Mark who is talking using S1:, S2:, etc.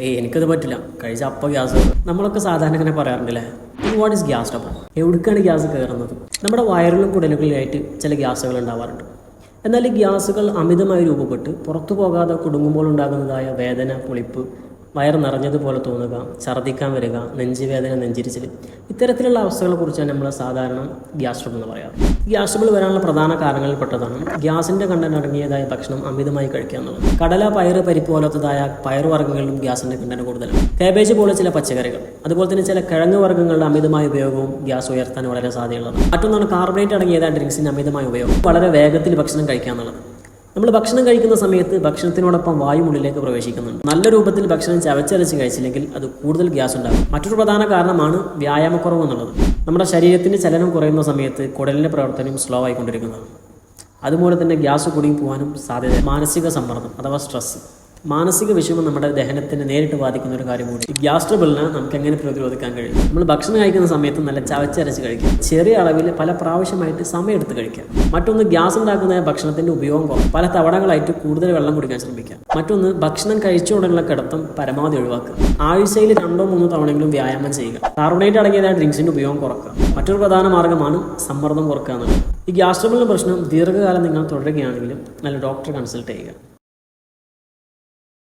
S1: ഏയ് എനിക്കത് പറ്റില്ല. കഴിച്ച അപ്പം ഗ്യാസ്. നമ്മളൊക്കെ സാധാരണ ഇങ്ങനെ പറയാറുണ്ടല്ലേ? വാട്ട് ഇസ് ഗ്യാസ് അപ്പം എവിടേക്കാണ് ഗ്യാസ് കയറുന്നത് നമ്മുടെ വയറിലും കുടലുകളിലായിട്ട് ചില ഗ്യാസുകൾ ഉണ്ടാവാറുണ്ട്. എന്നാൽ ഈ ഗ്യാസുകൾ അമിതമായി രൂപപ്പെട്ട് പുറത്തു പോകാതെ കുടുങ്ങുമ്പോൾ ഉണ്ടാകുന്നതായ വേദന പുളിപ്പ് വയർ നിറഞ്ഞതുപോലെ തോന്നുക ഛർദ്ദിക്കാൻ വരിക നെഞ്ചുവേദന നെഞ്ചിരിച്ചിൽ. ഇത്തരത്തിലുള്ള അവസ്ഥകളെ കുറിച്ചാണ് നമ്മൾ സാധാരണ ഗ്യാസ് ട്രബിൾ എന്ന് പറയാറ്. ഗ്യാസ് ട്രബിൾ വരാനുള്ള പ്രധാന കാരണങ്ങളിൽ പെട്ടതാണ് ഗ്യാസിന്റെ കണ്ടന്റ് അടങ്ങിയതായ ഭക്ഷണം അമിതമായി കഴിക്കുക എന്നുള്ളത്. കടല പയർ പരിപ്പ് പോലത്തതായ പയറുവർഗങ്ങളിലും ഗ്യാസിന്റെ കണ്ടന്റ് കൂടുതലാണ്. കാബേജ് പോലെ ചില പച്ചക്കറികൾ അതുപോലെ തന്നെ ചില കിഴങ്ങ് വർഗങ്ങളുടെ അമിതമായ ഉപയോഗവും ഗ്യാസ് ഉയർത്താൻ വളരെ സാധ്യതയുള്ളതാണ്. മറ്റൊന്നാണ് കാർബണേറ്റ് അടങ്ങിയതായ ഡ്രിങ്ക്സിന്റെ അമിതമായ ഉപയോഗം. വളരെ വേഗത്തിൽ ഭക്ഷണം കഴിക്കുക എന്നുള്ളത്. നമ്മൾ ഭക്ഷണം കഴിക്കുന്ന സമയത്ത് ഭക്ഷണത്തിനോടൊപ്പം വായു ഉള്ളിലേക്ക് പ്രവേശിക്കുന്നുണ്ട്. നല്ല രൂപത്തിൽ ഭക്ഷണം ചവച്ചരച്ച് കഴിച്ചില്ലെങ്കിൽ അത് കൂടുതൽ ഗ്യാസ് ഉണ്ടാകും മറ്റൊരു പ്രധാന കാരണമാണ് വ്യായാമക്കുറവ് എന്നുള്ളത്. നമ്മുടെ ശരീരത്തിന് ചലനം കുറയുന്ന സമയത്ത് കുടലിന്റെ പ്രവർത്തനം സ്ലോ ആയിക്കൊണ്ടിരിക്കുന്നതാണ്. അതുപോലെ തന്നെ ഗ്യാസ് കുടുങ്ങി പോകാനും സാധ്യത മാനസിക സമ്മർദ്ദം അഥവാ സ്ട്രെസ് മാനസിക വിഷമം നമ്മുടെ ദഹനത്തിന് നേരിട്ട് ബാധിക്കുന്ന ഒരു കാര്യം കൂടി ഗ്യാസ് ട്രബിളിനെ നമുക്ക് എങ്ങനെ പ്രതിരോധിക്കാൻ കഴിയും? നമ്മൾ ഭക്ഷണം കഴിക്കുന്ന സമയത്ത് നല്ല ചവച്ചരച്ച് കഴിക്കും ചെറിയ അളവിൽ പല പ്രാവശ്യമായിട്ട് സമയമെടുത്ത് കഴിക്കാം മറ്റൊന്ന് ഗ്യാസ് ഉണ്ടാക്കുന്ന ഭക്ഷണത്തിന്റെ ഉപയോഗം കുറവ് പല തവണകളായിട്ട് കൂടുതൽ വെള്ളം കുടിക്കാൻ ശ്രമിക്കാം മറ്റൊന്ന് ഭക്ഷണം കഴിച്ച ഉടനെയുള്ള കിടത്തം പരമാവധി ഒഴിവാക്കുക. ആഴ്ചയിൽ രണ്ടോ മൂന്നോ തവണയെങ്കിലും വ്യായാമം ചെയ്യുക. കാർബണേറ്റ് അടങ്ങിയതായ ഡ്രിങ്ക്സിന്റെ ഉപയോഗം കുറക്കുക. മറ്റൊരു പ്രധാന മാർഗമാണ് സമ്മർദ്ദം കുറക്കുക എന്നുള്ളത്. ഈ ഗ്യാസ് ട്രബിളിന്റെ പ്രശ്നം ദീർഘകാലം നിങ്ങൾ തുടരുകയാണെങ്കിലും നല്ല ഡോക്ടറെ കൺസൾട്ട് ചെയ്യുക.